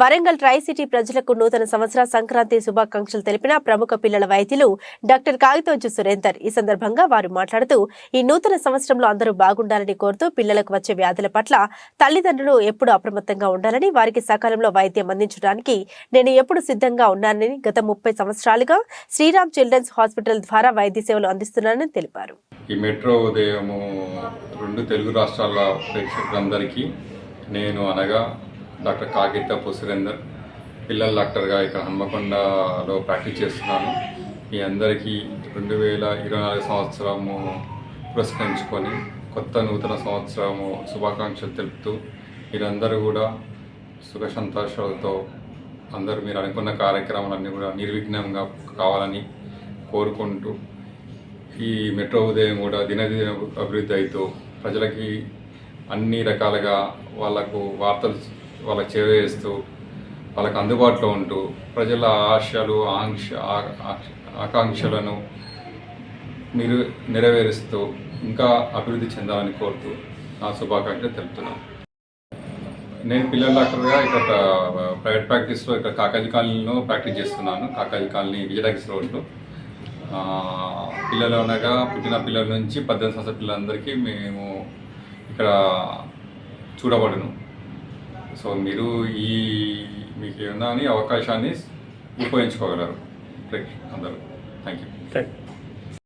Warangal try city ప్రజలకు నూతన సంవత్సర సంక్రాంతి శుభాకాంక్షలు తెలిపిన ప్రముఖ పిల్లల వైద్యులు డాక్టర్ కాగితోజు సురేందర్. ఈ సందర్భంగా వారు మాట్లాడుతూ ఈ నూతన సంవత్సరంలో అందరూ బాగుండాలని కోరుతూ పిల్లలకు వచ్చే వ్యాధుల పట్ల తల్లిదండ్రులు ఎప్పుడు అప్రమత్తంగా ఉండాలని వారికి సకాలంలో వైద్యం అందించడానికి నేను ఎప్పుడు సిద్ధంగా ఉన్నానని గత ముప్పై సంవత్సరాలుగా శ్రీరామ్ చిల్డ్రన్స్ హాస్పిటల్ ద్వారా వైద్య సేవలు అందిస్తున్నానని తెలిపారు. ఈ మెట్రో ఉదయము రెండు తెలుగు రాష్ట్రాల ప్రేక్షకులందరికీ నేను అనగా డాక్టర్ కాగితపు సురేందర్ పిల్లల డాక్టర్గా ఇక్కడ హన్మకొండలో ప్రాక్టీస్ చేస్తున్నాను. మీ అందరికీ రెండు వేల ఇరవై నాలుగు సంవత్సరము పురస్కరించుకొని కొత్త నూతన సంవత్సరము శుభాకాంక్షలు తెలుపుతూ మీరందరూ కూడా సుఖ సంతోషాలతో అందరూ మీరు అనుకున్న కార్యక్రమాలన్నీ కూడా నిర్విఘ్నంగా కావాలని కోరుకుంటూ ఈ మెట్రో ఉదయం కూడా దినదిన అభివృద్ధి అవుతూ ప్రజలకి అన్ని రకాలుగా వాళ్ళకు వార్తలు వాళ్ళకి చేవేస్తూ వాళ్ళకి అందుబాటులో ఉంటూ ప్రజల ఆశలు ఆంక్ష ఆకాంక్షలను మీరు నెరవేరుస్తూ ఇంకా అభివృద్ధి చెందాలని కోరుతూ నా శుభాకాంక్షలు తెలుపుతున్నాను. నేను పిల్లల డాక్టర్గా ఇక్కడ ప్రైవేట్ ప్రాక్టీస్లో ఇక్కడ కాకాజీ కాలనీలో ప్రాక్టీస్ చేస్తున్నాను. కాకాజీ కాలనీ విజయనగర్ రోడ్లో పిల్లలు అనగా పుట్టిన పిల్లల నుంచి పద్దెనిమిది సంవత్సరాల పిల్లలందరికీ మేము ఇక్కడ చూడబడును. సో మీరు ఈ మీకు ఏమన్నా అని అవకాశాన్ని ఉపయోగించుకోగలరు. అందరూ. Thank you thank